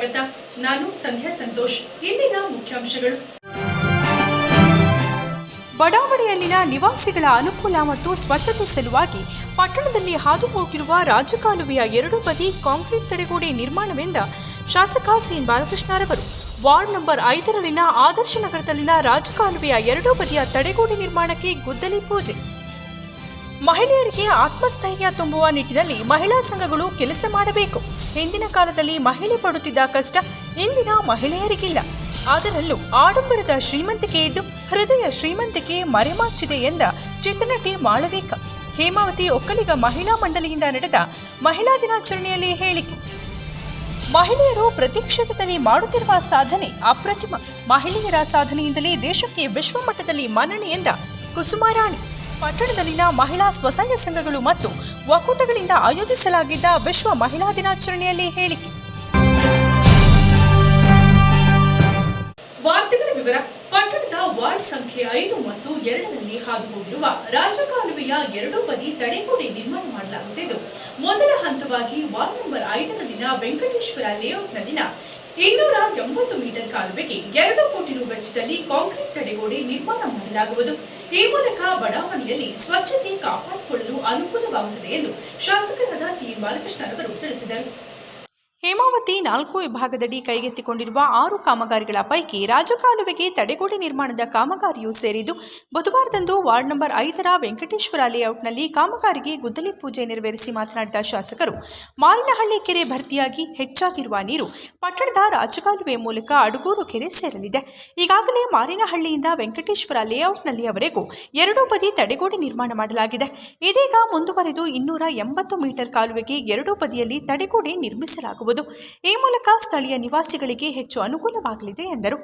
ಸ್ವಾಗತ. ನಾನು ಸಂಧ್ಯಾ ಸಂತೋಷ್. ಇಂದಿನ ಮುಖ್ಯಾಂಶಗಳು. ಬಡಾವಣೆಯಲ್ಲಿನ ನಿವಾಸಿಗಳ ಅನುಕೂಲ ಮತ್ತು ಸ್ವಚ್ಛತೆ ಸಲುವಾಗಿ ಪಟ್ಟಣದಲ್ಲಿ ಹಾದು ಹೋಗಿರುವ ರಾಜಕಾಲುವೆಯ ಎರಡೂ ಬದಿ ಕಾಂಕ್ರೀಟ್ ತಡೆಗೋಡೆ ನಿರ್ಮಾಣವೆಂದ ಶಾಸಕ ಸಿಎನ್ ಬಾಲಕೃಷ್ಣರವರು ವಾರ್ಡ್ ನಂಬರ್ ಐದರಲ್ಲಿನ ಆದರ್ಶ ನಗರದಲ್ಲಿನ ರಾಜಕಾಲುವೆಯ ಎರಡೂ ಬದಿಯ ತಡೆಗೋಡೆ ನಿರ್ಮಾಣಕ್ಕೆ ಗುದ್ದಲಿ ಪೂಜೆ. ಮಹಿಳೆಯರಿಗೆ ಆತ್ಮಸ್ಥೈರ್ಯ ತುಂಬುವ ನಿಟ್ಟಿನಲ್ಲಿ ಮಹಿಳಾ ಸಂಘಗಳು ಕೆಲಸ ಮಾಡಬೇಕು. ಹಿಂದಿನ ಕಾಲದಲ್ಲಿ ಮಹಿಳೆ ಪಡುತ್ತಿದ್ದ ಕಷ್ಟ ಇಂದಿನ ಮಹಿಳೆಯರಿಗಿಲ್ಲ. ಅದರಲ್ಲೂ ಆಡಂಬರದ ಶ್ರೀಮಂತಿಕೆ ಇದ್ದು ಹೃದಯ ಶ್ರೀಮಂತಿಕೆ ಮರೆಮಾಚಿದೆ ಎಂದ ಚಿತ್ರನಟಿ ಮಾಳವಿಕ. ಹೇಮಾವತಿ ಒಕ್ಕಲಿಗ ಮಹಿಳಾ ಮಂಡಳಿಯಿಂದ ನಡೆದ ಮಹಿಳಾ ದಿನಾಚರಣೆಯಲ್ಲಿ ಹೇಳಿಕೆ. ಮಹಿಳೆಯರು ಪ್ರತಿ ಕ್ಷೇತ್ರದಲ್ಲಿ ಮಾಡುತ್ತಿರುವ ಸಾಧನೆ ಅಪ್ರತಿಮ. ಮಹಿಳೆಯರ ಸಾಧನೆಯಿಂದಲೇ ದೇಶಕ್ಕೆ ವಿಶ್ವಮಟ್ಟದಲ್ಲಿ ಮನ್ನಣೆ ಎಂದ ಕುಸುಮಾರಾಣಿ. ಪಟ್ಟಣದಲ್ಲಿನ ಮಹಿಳಾ ಸ್ವಸಹಾಯ ಸಂಘಗಳು ಮತ್ತು ಒಕ್ಕೂಟಗಳಿಂದ ಆಯೋಜಿಸಲಾಗಿದ್ದ ವಿಶ್ವ ಮಹಿಳಾ ದಿನಾಚರಣೆಯಲ್ಲಿ ಹೇಳಿಕೆ. ವಾರ್ತೆಗಳ ವಿವರ, ಪಟ್ಟಣದ ವಾರ್ಡ್ ಸಂಖ್ಯೆ ಐದು ಮತ್ತು ಎರಡರಲ್ಲಿ ಹಾದು ಹೋಗಿರುವ ರಾಜಕಾಲುವೆಯ ಎರಡೂ ಬದಿ ತಡೆಗೋಡೆ ನಿರ್ಮಾಣ ಮಾಡಲಾಗುತ್ತಿದ್ದು, ಮೊದಲ ಹಂತವಾಗಿ ವಾರ್ಡ್ ನಂಬರ್ ಐದರಲ್ಲಿನ ವೆಂಕಟೇಶ್ವರ ಲೇಔಟ್ನಲ್ಲಿನ ಇನ್ನೂರ ಎಂಬತ್ತು ಮೀಟರ್ ಕಾಲುವೆಗೆ ಎರಡು ಕೋಟಿ ರು ವೆಚ್ಚದಲ್ಲಿ ಕಾಂಕ್ರೀಟ್ ತಡೆಗೋಡೆ ನಿರ್ಮಾಣ ಮಾಡಲಾಗುವುದು. ಈ ಮೂಲಕ ಬಡಾವಣೆಯಲ್ಲಿ ಸ್ವಚ್ಛತೆ ಕಾಪಾಡಿಕೊಳ್ಳಲು ಅನುಕೂಲವಾಗುತ್ತದೆ ಎಂದು ಶಾಸಕರಾದ ಸಿಎಂ ಬಾಲಕೃಷ್ಣ ಅವರು ತಿಳಿಸಿದರು. ಹೇಮಾವತಿ ನಾಲ್ಕು ವಿಭಾಗದಡಿ ಕೈಗೆತ್ತಿಕೊಂಡಿರುವ ಆರು ಕಾಮಗಾರಿಗಳ ಪೈಕಿ ರಾಜಕಾಲುವೆಗೆ ತಡೆಗೋಡೆ ನಿರ್ಮಾಣದ ಕಾಮಗಾರಿಯೂ ಸೇರಿದ್ದು, ಬುಧವಾರದಂದು ವಾರ್ಡ್ ನಂಬರ್ ಐದರ ವೆಂಕಟೇಶ್ವರ ಲೇಔಟ್ನಲ್ಲಿ ಕಾಮಗಾರಿಗೆ ಗುದ್ದಲಿ ಪೂಜೆ ನೆರವೇರಿಸಿ ಮಾತನಾಡಿದ ಶಾಸಕರು, ಮಾರಿನಹಳ್ಳಿ ಕೆರೆ ಭರ್ತಿಯಾಗಿ ಹೆಚ್ಚಾಗಿರುವ ನೀರು ಪಟ್ಟಣದ ರಾಜಕಾಲುವೆ ಮೂಲಕ ಅಡಗೂರು ಕೆರೆ ಸೇರಲಿದೆ. ಈಗಾಗಲೇ ಮಾರಿನಹಳ್ಳಿಯಿಂದ ವೆಂಕಟೇಶ್ವರ ಲೇಔಟ್ನಲ್ಲಿಯವರೆಗೂ ಎರಡೂ ಬದಿ ತಡೆಗೋಡೆ ನಿರ್ಮಾಣ ಮಾಡಲಾಗಿದೆ. ಇದೀಗ ಮುಂದುವರೆದು ಇನ್ನೂರ ಎಂಬತ್ತು ಮೀಟರ್ ಕಾಲುವೆಗೆ ಎರಡೂ ಬದಿಯಲ್ಲಿ ತಡೆಗೋಡೆ ನಿರ್ಮಿಸಲಾಗುವುದು. ಈ ಮೂಲಕ ಸ್ಥಳೀಯ ನಿವಾಸಿಗಳಿಗೆ ಹೆಚ್ಚು ಅನುಕೂಲವಾಗಲಿದೆ ಎಂದರು.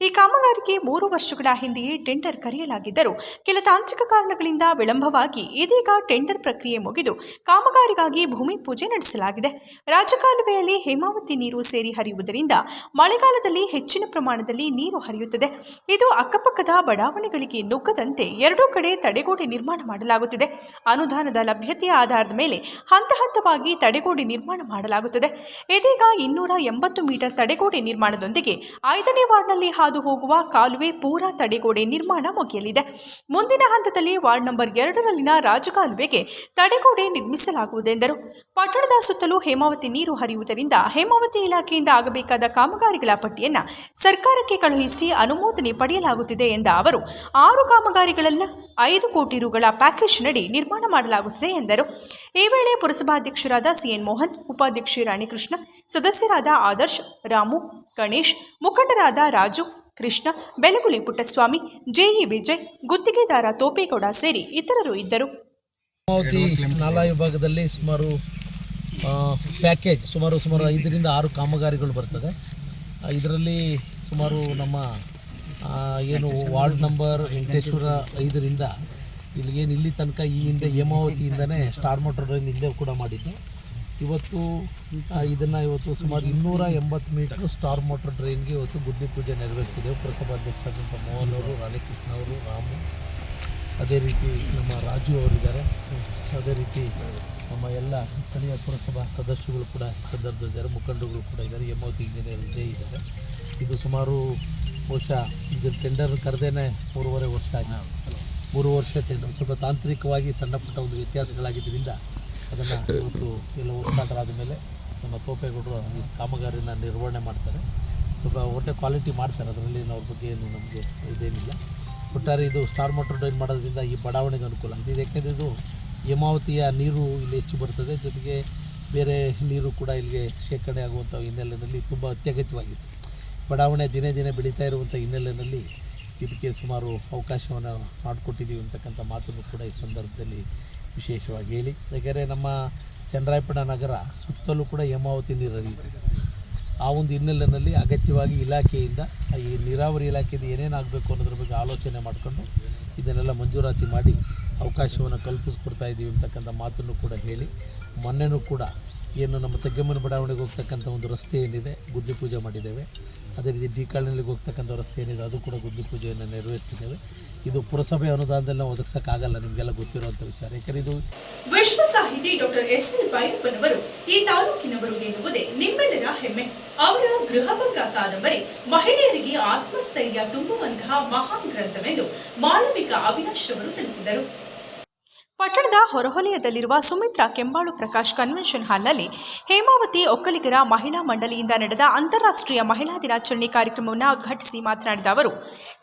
ಈ ಕಾಮಗಾರಿಗೆ ಮೂರು ವರ್ಷಗಳ ಹಿಂದೆಯೇ ಟೆಂಡರ್ ಕರೆಯಲಾಗಿದ್ದರೂ, ಕೆಲ ತಾಂತ್ರಿಕ ಕಾರಣಗಳಿಂದ ವಿಳಂಬವಾಗಿ ಇದೀಗ ಟೆಂಡರ್ ಪ್ರಕ್ರಿಯೆ ಮುಗಿದು ಕಾಮಗಾರಿಗಾಗಿ ಭೂಮಿ ಪೂಜೆ ನಡೆಸಲಾಗಿದೆ. ರಾಜಕಾಲುವೆಯಲ್ಲಿ ಹೇಮಾವತಿ ನೀರು ಸೇರಿ ಹರಿಯುವುದರಿಂದ ಮಳೆಗಾಲದಲ್ಲಿ ಹೆಚ್ಚಿನ ಪ್ರಮಾಣದಲ್ಲಿ ನೀರು ಹರಿಯುತ್ತದೆ. ಇದು ಅಕ್ಕಪಕ್ಕದ ಬಡಾವಣೆಗಳಿಗೆ ನುಗ್ಗದಂತೆ ಎರಡೂ ಕಡೆ ತಡೆಗೋಡೆ ನಿರ್ಮಾಣ ಮಾಡಲಾಗುತ್ತಿದೆ. ಅನುದಾನದ ಲಭ್ಯತೆಯ ಆಧಾರದ ಮೇಲೆ ಹಂತ ಹಂತವಾಗಿ ತಡೆಗೋಡೆ ನಿರ್ಮಾಣ ಮಾಡಲಾಗುತ್ತದೆ. ಇದೀಗ ಇನ್ನೂರ ಎಂಬತ್ತು ಮೀಟರ್ ತಡೆಗೋಡೆ ನಿರ್ಮಾಣದೊಂದಿಗೆ ಐದನೇ ವಾರ್ಡ್ನಲ್ಲಿ ಹಾದು ಹೋಗುವ ಕಾಲುವೆ ಪೂರಾ ತಡೆಗೋಡೆ ನಿರ್ಮಾಣ ಮುಗಿಯಲಿದೆ. ಮುಂದಿನ ಹಂತದಲ್ಲಿ ವಾರ್ಡ್ ನಂಬರ್ ಎರಡರಲ್ಲಿನ ರಾಜಕಾಲುವೆಗೆ ತಡೆಗೋಡೆ ನಿರ್ಮಿಸಲಾಗುವುದೆಂದರು ಪಟ್ಟಣದ ಸುತ್ತಲೂ ಹೇಮಾವತಿ ನೀರು ಹರಿಯುವುದರಿಂದ ಹೇಮಾವತಿ ಇಲಾಖೆಯಿಂದ ಆಗಬೇಕಾದ ಕಾಮಗಾರಿಗಳ ಪಟ್ಟಿಯನ್ನು ಸರ್ಕಾರಕ್ಕೆ ಕಳುಹಿಸಿ ಅನುಮೋದನೆ ಪಡೆಯಲಾಗುತ್ತಿದೆ ಎಂದ ಅವರು, ಆರು ಕಾಮಗಾರಿಗಳನ್ನು ಐದು ಕೋಟಿ ರುಗಳ ಪ್ಯಾಕೇಜ್ ನಡಿ ನಿರ್ಮಾಣ ಮಾಡಲಾಗುತ್ತದೆ ಎಂದರು. ಈ ವೇಳೆ ಪುರಸಭಾಧ್ಯಕ್ಷರಾದ ಸಿಎನ್ ಮೋಹನ್, ಉಪಾಧ್ಯಕ್ಷೆ ರಾಣಿಕೃಷ್ಣ, ಸದಸ್ಯರಾದ ಆದರ್ಶ್, ರಾಮು, ಗಣೇಶ್, ಮುಖಂಡರಾದ ರಾಜು, ಕೃಷ್ಣ ಬೆಲಗುಳಿ ಪುಟ್ಟಸ್ವಾಮಿ, ಜೆಇ ವಿಜಯ್, ಗುತ್ತಿಗೆದಾರ ತೋಪೇಗೌಡ ಸೇರಿ ಇತರರು ಇದ್ದರು. ನಾಲಾ ವಿಭಾಗದಲ್ಲಿ ಸುಮಾರು ಪ್ಯಾಕೇಜ್ ಸುಮಾರು ಸುಮಾರು ಐದರಿಂದ ಆರು ಕಾಮಗಾರಿಗಳು ಬರ್ತದೆ. ಇದರಲ್ಲಿ ಸುಮಾರು ನಮ್ಮ ಏನು ವಾರ್ಡ್ ನಂಬರ್ ವೆಂಕಟೇಶ್ವರ ಐದರಿಂದ ಇಲ್ಲಿಗೇನು ಇಲ್ಲಿ ತನಕ ಈ ಹಿಂದೆ ಹೇಮಾವತಿಯಿಂದನೇ ಸ್ಟಾರ್ ಮೋಟರ್ ಡ್ರೈನ್ ಹಿಂದೆ ಕೂಡ ಮಾಡಿದ್ದು. ಇವತ್ತು ಇದನ್ನು ಇವತ್ತು ಸುಮಾರು ಇನ್ನೂರ ಎಂಬತ್ತು ಮೀಟ್ರ್ ಸ್ಟಾರ್ ಮೋಟರ್ ಡ್ರೈನ್ಗೆ ಇವತ್ತು ಬುದ್ಧಿ ಪೂಜೆ ನೆರವೇರಿಸಿದೆವು ಪುರಸಭಾಧ್ಯಕ್ಷರಾದಂಥ ಮೋಹನ್ ಅವರು, ರಾಧಾಕೃಷ್ಣ ಅವರು, ರಾಮು, ಅದೇ ರೀತಿ ನಮ್ಮ ರಾಜು ಅವರಿದ್ದಾರೆ. ಅದೇ ರೀತಿ ನಮ್ಮ ಎಲ್ಲ ಸ್ಥಳೀಯ ಪುರಸಭಾ ಸದಸ್ಯಗಳು ಕೂಡ ಸಂದರ್ಭದಿದ್ದಾರೆ ಮುಖಂಡರುಗಳು ಕೂಡ ಇದ್ದಾರೆ. ಹೇಮಾವತಿ ಇಂಜಿನಿಯರ್ ವಿಜಯ್ ಇದ್ದಾರೆ. ಇದು ಸುಮಾರು ಬಹುಶಃ ಈಗ ಟೆಂಡರ್ ಕರೆದೇನೆ ಮೂರುವರೆ ವರ್ಷ ಆಗಿದೆ ಮೂರು ವರ್ಷ ಟೆಂಡರ್ ಸ್ವಲ್ಪ ತಾಂತ್ರಿಕವಾಗಿ ಸಣ್ಣ ಪುಟ್ಟ ಒಂದು ವ್ಯತ್ಯಾಸಗಳಾಗಿದ್ದರಿಂದ ಅದನ್ನು ಇವತ್ತು ಎಲ್ಲ ಒಟ್ಟಾಟರಾದ ಮೇಲೆ ನಮ್ಮ ತೋಪೇಗೌಡರು ಈ ಕಾಮಗಾರಿನ ನಿರ್ವಹಣೆ ಮಾಡ್ತಾರೆ. ಸ್ವಲ್ಪ ಒಟ್ಟೆ ಕ್ವಾಲಿಟಿ ಮಾಡ್ತಾರೆ. ಅದರಲ್ಲಿ ಅವ್ರ ಬಗ್ಗೆ ಏನು ನಮಗೆ ಇದೇನಿಲ್ಲ. ಒಟ್ಟಾರೆ ಇದು ಸ್ಟಾರ್ ಮೋಟರ್ ಡ್ರೈನ್ ಮಾಡೋದ್ರಿಂದ ಈ ಬಡಾವಣೆಗೆ ಅನುಕೂಲ ಇದು ಯಾಕೆಂದರೆ ಇದು ಹೇಮಾವತಿಯ ನೀರು ಇಲ್ಲಿ ಹೆಚ್ಚು ಬರ್ತದೆ. ಜೊತೆಗೆ ಬೇರೆ ನೀರು ಕೂಡ ಇಲ್ಲಿಗೆ ಶೇಖರಣೆ ಆಗುವಂಥ ಹಿನ್ನೆಲೆಯಲ್ಲಿ ತುಂಬ ಅತ್ಯಗತ್ಯವಾಗಿತ್ತು. ಬಡಾವಣೆ ದಿನೇ ದಿನೇ ಬೆಳೀತಾ ಇರುವಂಥ ಹಿನ್ನೆಲೆಯಲ್ಲಿ ಇದಕ್ಕೆ ಸುಮಾರು ಅವಕಾಶವನ್ನು ಮಾಡಿಕೊಟ್ಟಿದ್ದೀವಿ ಅಂತಕ್ಕಂಥ ಮಾತನ್ನು ಕೂಡ ಈ ಸಂದರ್ಭದಲ್ಲಿ ವಿಶೇಷವಾಗಿ ಹೇಳಿ. ಯಾಕೆಂದರೆ ನಮ್ಮ ಚನ್ನರಾಯಪಟ್ಟಣ ನಗರ ಸುತ್ತಲೂ ಕೂಡ ಹೇಮಾವತಿ ನೀರು ಹರಿಯುತ್ತೆ. ಆ ಒಂದು ಹಿನ್ನೆಲೆಯಲ್ಲಿ ಅಗತ್ಯವಾಗಿ ಇಲಾಖೆಯಿಂದ ಈ ನೀರಾವರಿ ಇಲಾಖೆಯಿಂದ ಏನೇನು ಆಗಬೇಕು ಅನ್ನೋದ್ರ ಬಗ್ಗೆ ಆಲೋಚನೆ ಮಾಡಿಕೊಂಡು ಇದನ್ನೆಲ್ಲ ಮಂಜೂರಾತಿ ಮಾಡಿ ಅವಕಾಶವನ್ನು ಕಲ್ಪಿಸ್ಕೊಡ್ತಾ ಇದ್ದೀವಿ ಅಂತಕ್ಕಂಥ ಮಾತನ್ನು ಕೂಡ ಹೇಳಿ, ಮೊನ್ನೆನೂ ಕೂಡ ಏನು ನಮ್ಮ ತಗ್ಗಮ್ಮನ ಬಡಾವಣೆಗೆ ಹೋಗ್ತಕ್ಕಂಥ ಒಂದು ರಸ್ತೆ ಏನಿದೆ, ಗುದ್ದಿ ಪೂಜೆ ಮಾಡಿದ್ದೇವೆ. ಅದೇ ರೀತಿ ಡಿ ಕಾಲನಿಗೆ ಹೋಗ್ತಕ್ಕಂಥ ರಸ್ತೆ ಏನಿದೆ, ಅದು ಕೂಡ ಗುದ್ದಿ ಪೂಜೆಯನ್ನು ನೆರವೇರಿಸಿದ್ದೇವೆ. ಇದು ಪುರಸಭೆ ಅನುದಾನದಲ್ಲಿ ನಾವು ಒದಗಿಸೋಕ್ಕಾಗಲ್ಲ, ನಿಮಗೆಲ್ಲ ಗೊತ್ತಿರುವಂಥ ವಿಚಾರ. ಯಾಕಂದರೆ ಇದು ವಿಶ್ವ ಸಾಹಿತಿ ಡಾಕ್ಟರ್ ಎಸ್ ಎಲ್ ಭೈರಪ್ಪನವರು ಈ ತಾಲೂಕಿನವರು ಎನ್ನುವುದೇ ನಿಮ್ಮೆಲ್ಲರ ಹೆಮ್ಮೆ. ಅವರ ಗೃಹಭಂಗ ಕಾದಂಬರಿ ಮಹಿಳೆಯರಿಗೆ ಆತ್ಮಸ್ಥೈರ್ಯ ತುಂಬುವಂತಹ ಮಹಾನ್ ಗ್ರಂಥವೆಂದು ಮಾಲವಿಕ ಅವಿನಾಶ್ ಅವರು ತಿಳಿಸಿದರು. ಪಟ್ಟಣದ ಹೊರವಲಯದಲ್ಲಿರುವ ಸುಮಿತ್ರಾ ಕೆಂಬಾಳು ಪ್ರಕಾಶ್ ಕನ್ವೆನ್ಷನ್ ಹಾಲ್ನಲ್ಲಿ ಹೇಮಾವತಿ ಒಕ್ಕಲಿಗರ ಮಹಿಳಾ ಮಂಡಳಿಯಿಂದ ನಡೆದ ಅಂತಾರಾಷ್ಟ್ರೀಯ ಮಹಿಳಾ ದಿನಾಚರಣೆ ಕಾರ್ಯಕ್ರಮವನ್ನು ಉದ್ಘಾಟಿಸಿ ಮಾತನಾಡಿದ ಅವರು,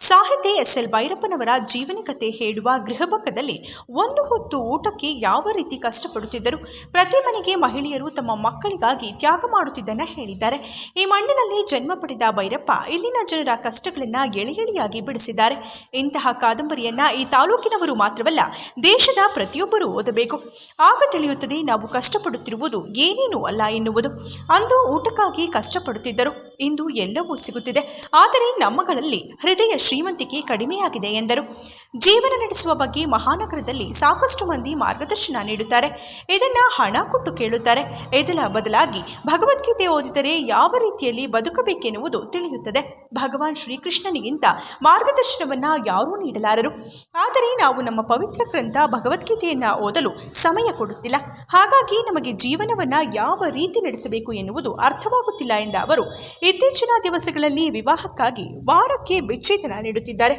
ಸಾಹಿತಿ ಎಸ್ಎಲ್ ಭೈರಪ್ಪನವರ ಜೀವನ ಕಥೆ ಹೇಳುವ ಗೃಹಭಂಗದಲ್ಲಿ ಒಂದು ಹೊತ್ತು ಊಟಕ್ಕೆ ಯಾವ ರೀತಿ ಕಷ್ಟಪಡುತ್ತಿದ್ದರು ಪ್ರತಿ ಮನೆಗೆ ಮಹಿಳೆಯರು ತಮ್ಮ ಮಕ್ಕಳಿಗಾಗಿ ತ್ಯಾಗ ಮಾಡುತ್ತಿದ್ದನ್ನು ಹೇಳಿದ್ದಾರೆ. ಈ ಮಣ್ಣಿನಲ್ಲಿ ಜನ್ಮ ಪಡೆದ ಭೈರಪ್ಪ ಇಲ್ಲಿನ ಜನರ ಕಷ್ಟಗಳನ್ನು ಎಳೆ ಎಳೆಯಾಗಿ ಬಿಡಿಸಿದ್ದಾರೆ. ಇಂತಹ ಕಾದಂಬರಿಯನ್ನ ಈ ತಾಲೂಕಿನವರು ಮಾತ್ರವಲ್ಲ, ದೇಶದ ಪ್ರತಿಯೊಬ್ಬರೂ ಓದಬೇಕು. ಆಗ ತಿಳಿಯುತ್ತದೆ ನಾವು ಕಷ್ಟಪಡುತ್ತಿರುವುದು ಏನೇನೂ ಅಲ್ಲ ಎನ್ನುವುದು. ಅಂದು ಊಟಕ್ಕಾಗಿ ಕಷ್ಟಪಡುತ್ತಿದ್ದರು. ಇಂದು ಎಲ್ಲವೂ ಸಿಗುತ್ತಿದೆ. ಆದರೆ ನಮ್ಮಗಳಲ್ಲಿ ಹೃದಯ ಶ್ರೀಮಂತಿಕೆ ಕಡಿಮೆಯಾಗಿದೆ ಎಂದರು. ಜೀವನ ನಡೆಸುವ ಬಗ್ಗೆ ಮಹಾನಗರದಲ್ಲಿ ಸಾಕಷ್ಟು ಮಂದಿ ಮಾರ್ಗದರ್ಶನ ನೀಡುತ್ತಾರೆ. ಇದನ್ನ ಹಣ ಕೊಟ್ಟು ಕೇಳುತ್ತಾರೆ. ಇದರ ಬದಲಾಗಿ ಭಗವದ್ಗೀತೆ ಓದಿದರೆ ಯಾವ ರೀತಿಯಲ್ಲಿ ಬದುಕಬೇಕೆನ್ನುವುದು ತಿಳಿಯುತ್ತದೆ. ಭಗವಾನ್ ಶ್ರೀಕೃಷ್ಣನಿಗಿಂತ ಮಾರ್ಗದರ್ಶನವನ್ನ ಯಾರೂ ನೀಡಲಾರರು. ಆದರೆ ನಾವು ನಮ್ಮ ಪವಿತ್ರ ಗ್ರಂಥ ಭಗವದ್ಗೀತೆಯನ್ನ ಓದಲು ಸಮಯ ಕೊಡುತ್ತಿಲ್ಲ. ಹಾಗಾಗಿ ನಮಗೆ ಜೀವನವನ್ನ ಯಾವ ರೀತಿ ನಡೆಸಬೇಕು ಎನ್ನುವುದು ಅರ್ಥವಾಗುತ್ತಿಲ್ಲ ಎಂದ ಅವರು ಇತ್ತೀಚಿನ ದಿವಸಗಳಲ್ಲಿ ವಿವಾಹಕ್ಕಾಗಿ ವಾರಕ್ಕೆ ವಿಚ್ಛೇದನ ನೀಡುತ್ತಿದ್ದಾರೆ.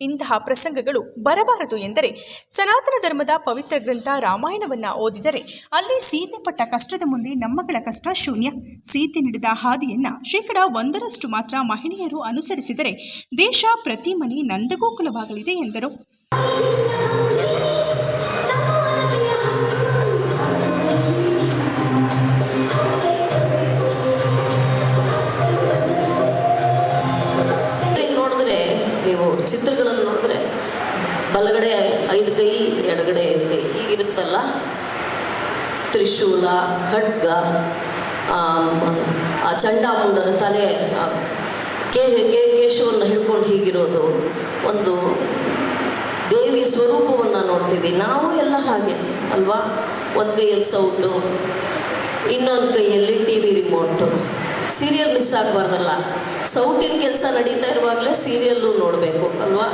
ಇಂತಹ ಪ್ರಸಂಗಗಳು ಬರಬಾರದು ಎಂದರೆ ಸನಾತನ ಧರ್ಮದ ಪವಿತ್ರ ಗ್ರಂಥ ರಾಮಾಯಣವನ್ನು ಓದಿದರೆ ಅಲ್ಲಿ ಸೀತೆ ಪಟ್ಟ ಕಷ್ಟದ ಮುಂದೆ ನಮ್ಮಗಳ ಕಷ್ಟ ಶೂನ್ಯ. ಸೀತೆ ನೀಡಿದ ಹಾದಿಯನ್ನು ಶೇಕಡ ಒಂದರಷ್ಟು ಮಾತ್ರ ಮಹಿಳೆಯರು ಅನುಸರಿಸಿದರೆ ದೇಶ ಪ್ರತಿ ಮನೆ ನಂದಗೋಕುಲವಾಗಲಿದೆ ಎಂದರು. ತ್ರಿಶೂಲ, ಖಡ್ಗ ಆ ಚಂಡಾಮುಂಡನ ತಲೆ ಕೇ ಕೇ, ಕೇಶವನ್ನು ಹಿಡ್ಕೊಂಡು ಹೀಗಿರೋದು ಒಂದು ದೇವಿ ಸ್ವರೂಪವನ್ನು ನೋಡ್ತೀವಿ. ನಾವು ಎಲ್ಲ ಹಾಗೆ, ಅಲ್ವಾ? ಒಂದು ಕೈಯಲ್ಲಿ ಸೌಟು ಇನ್ನೊಂದು ಕೈಯಲ್ಲಿ T V remote serial miss ಆಗಬಾರ್ದಲ್ಲ. ಸೌಟಿನ ಕೆಲಸ ನಡೀತಾ ಇರುವಾಗಲೇ ಸೀರಿಯಲ್ಲು ನೋಡಬೇಕು, ಅಲ್ವಾ?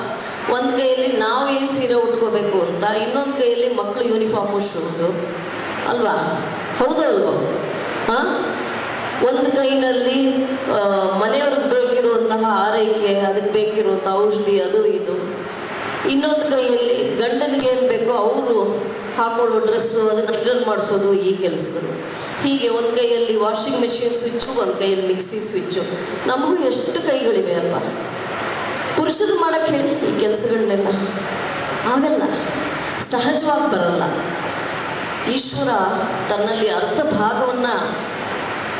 ಒಂದು ಕೈಯಲ್ಲಿ ನಾವು ಏನು ಸೀರೆ ಉಟ್ಕೋಬೇಕು ಅಂತ, ಇನ್ನೊಂದು ಕೈಯಲ್ಲಿ ಮಕ್ಕಳು ಯೂನಿಫಾರ್ಮು ಶೂಸು ಅಲ್ವಾ? ಹೌದು ಅಲ್ವೋ? ಹಾಂ? ಒಂದು ಕೈನಲ್ಲಿ ಮನೆಯವ್ರಿಗೆ ಬೇಕಿರುವಂತಹ ಆರೈಕೆ ಅದಕ್ಕೆ ಬೇಕಿರುವಂಥ ಔಷಧಿ, ಅದು ಇದು. ಇನ್ನೊಂದು ಕೈಯಲ್ಲಿ ಗಂಡನಿಗೆ ಏನು ಬೇಕೋ ಅವರು ಹಾಕೊಳ್ಳೋ ಡ್ರೆಸ್ಸು, ಅದನ್ನು ರಿಟರ್ನ್ ಮಾಡಿಸೋದು ಈ ಕೆಲಸಗಳು. ಹೀಗೆ ಒಂದು ಕೈಯಲ್ಲಿ ವಾಷಿಂಗ್ ಮೆಷಿನ್ ಸ್ವಿಚ್ಚು, ಒಂದು ಕೈಯಲ್ಲಿ ಮಿಕ್ಸಿ ಸ್ವಿಚ್ಚು. ನಮಗೂ ಎಷ್ಟು ಕೈಗಳಿವೆ ಅಲ್ವಾ? ಪುರುಷರು ಮಾಡೋಕ್ಕೆ ಹೇಳಿ ಈ ಕೆಲಸಗಳನ್ನೆಲ್ಲ ಆಗಲ್ಲ. ಸಹಜವಾಗಿ ಬರಲ್ಲ. ಈಶ್ವರ ತನ್ನಲ್ಲಿ ಅರ್ಧ ಭಾಗವನ್ನು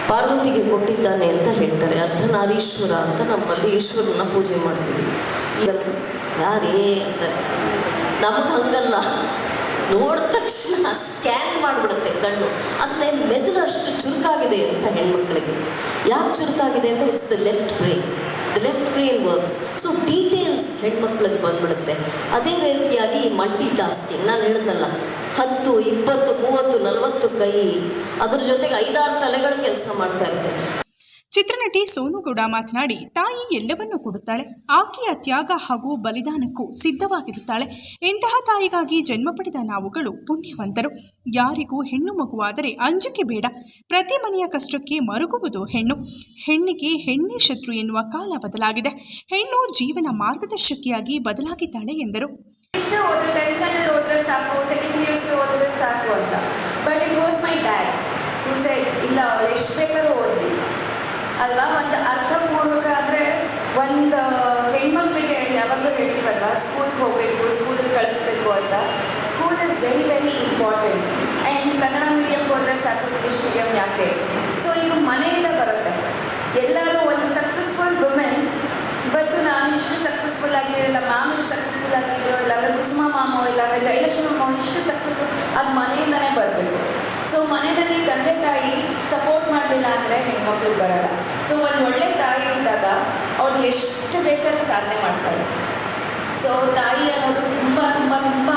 ಪಾರ್ವತಿಗೆ ಕೊಟ್ಟಿದ್ದಾನೆ ಅಂತ ಹೇಳ್ತಾರೆ. ಅರ್ಧನಾರೀಶ್ವರ ಅಂತ ನಮ್ಮಲ್ಲಿ ಈಶ್ವರನ ಪೂಜೆ ಮಾಡ್ತೀವಿ. ಯಾರೇ ಅಂತಾರೆ ನಮಗೆ ಹಂಗಲ್ಲ. ನೋಡಿದ ತಕ್ಷಣ ಸ್ಕ್ಯಾನ್ ಮಾಡಿಬಿಡುತ್ತೆ ಕಣ್ಣು. ಅಂದರೆ ಮೆದುಳು ಅಷ್ಟು ಚುರುಕಾಗಿದೆ ಅಂತ ಹೆಣ್ಮಕ್ಳಿಗೆ. ಯಾಕೆ ಚುರುಕಾಗಿದೆ ಅಂದರೆ it's the left brain. The left brain works so details ಹೆಣ್ಮಕ್ಳಿಗೆ ಬಂದ್ಬಿಡುತ್ತೆ. ಅದೇ ರೀತಿಯಾಗಿ ಮಲ್ಟಿ ಟಾಸ್ಕಿಂಗ್ ನಾನು ಹೇಳಿದ್ನಲ್ಲ, ಹತ್ತು, ಇಪ್ಪತ್ತು, ಮೂವತ್ತು, ನಲವತ್ತು ಕೈ, ಅದ್ರ ಜೊತೆಗೆ ಐದಾರು ತಲೆಗಳು ಕೆಲಸ ಮಾಡ್ತಾ ಇರುತ್ತೆ. ಚಿತ್ರನಟಿ ಸೋನುಗೌಡ ಮಾತನಾಡಿ, ತಾಯಿ ಎಲ್ಲವನ್ನೂ ಕೊಡುತ್ತಾಳೆ. ಆಕೆಯ ತ್ಯಾಗ ಹಾಗೂ ಬಲಿದಾನಕ್ಕೂ ಸಿದ್ಧವಾಗಿರುತ್ತಾಳೆ. ಇಂತಹ ತಾಯಿಗಾಗಿ ಜನ್ಮ ಪಡೆದ ನಾವುಗಳು ಪುಣ್ಯವಂತರು. ಯಾರಿಗೂ ಹೆಣ್ಣು ಮಗುವಾದರೆ ಅಂಜಿಕೆ ಬೇಡ. ಪ್ರತಿ ಮನೆಯ ಕಷ್ಟಕ್ಕೆ ಮರುಗುವುದು ಹೆಣ್ಣು. ಹೆಣ್ಣಿಗೆ ಹೆಣ್ಣೆ ಶತ್ರು ಎನ್ನುವ ಕಾಲ ಬದಲಾಗಿದೆ. ಹೆಣ್ಣು ಜೀವನ ಮಾರ್ಗದರ್ಶಕಿಯಾಗಿ ಬದಲಾಗಿದ್ದಾಳೆ ಎಂದರು. ಇಲ್ಲ, ಅವಳು ಎಷ್ಟು ಬೇಕಾದ್ರೂ ಓದಿ ಅಲ್ವಾ? ಒಂದು ಅರ್ಥಪೂರ್ವಕ ಅಂದರೆ ಒಂದು ಹೆಣ್ಮಕ್ಳಿಗೆ ಯಾವಾಗಲೂ ಹೇಳ್ತೀವಲ್ವ? ಸ್ಕೂಲ್ಗೆ ಹೋಗಬೇಕು ಸ್ಕೂಲಿಗೆ ಕಳಿಸ್ಬೇಕು ಅಂತ. School is very very important and Kannada medium ಹೋದರೆ ಸಾಕು ಇಂಗ್ಲೀಷ್ ಮೀಡಿಯಮ್ ಯಾಕೆ? ಸೊ ಇದು ಮನೆಯಿಂದ ಬರುತ್ತೆ. ಎಲ್ಲರೂ ಒಂದು ಸಕ್ಸಸ್ಫುಲ್ ವುಮೆನ್ ಇವತ್ತು ನಾನು ಇಷ್ಟು ಸಕ್ಸಸ್ಫುಲ್ ಆಗಿರಲಿಲ್ಲ ಮ್ಯಾಮ್ ಇಷ್ಟು ಸಕ್ಸಸ್ಫುಲ್ ಆಗಿರೋ ಇಲ್ಲ ಅಂದರೆ ಕುಸುಮ ಮಾಮ ಇಲ್ಲ ಅಂದರೆ ಜಯಲಕ್ಷ್ಮಿ ಮಾಮ, ಇಷ್ಟು ಸಕ್ಸಸ್ಫುಲ್ ಅದು ಮನೆಯಿಂದನೇ ಬರಬೇಕು. ಸೊ ಮನೆಯಲ್ಲಿ ತಂದೆ ತಾಯಿ ಸಪೋರ್ಟ್ ಮಾಡಲಿಲ್ಲ ಅಂದರೆ ಹೆಣ್ಮಕ್ಳಿಗೆ ಬರಲ್ಲ. ಸೊ ಒಂದು ಒಳ್ಳೆ ತಾಯಿ ಇದ್ದಾಗ ಅವ್ರು ಎಷ್ಟು ಬೇಕಾದ್ರೂ ಸಾಧನೆ ಮಾಡ್ತಾಳೆ. ಸೊ ತಾಯಿ ಅನ್ನೋದು ತುಂಬ ತುಂಬ ತುಂಬ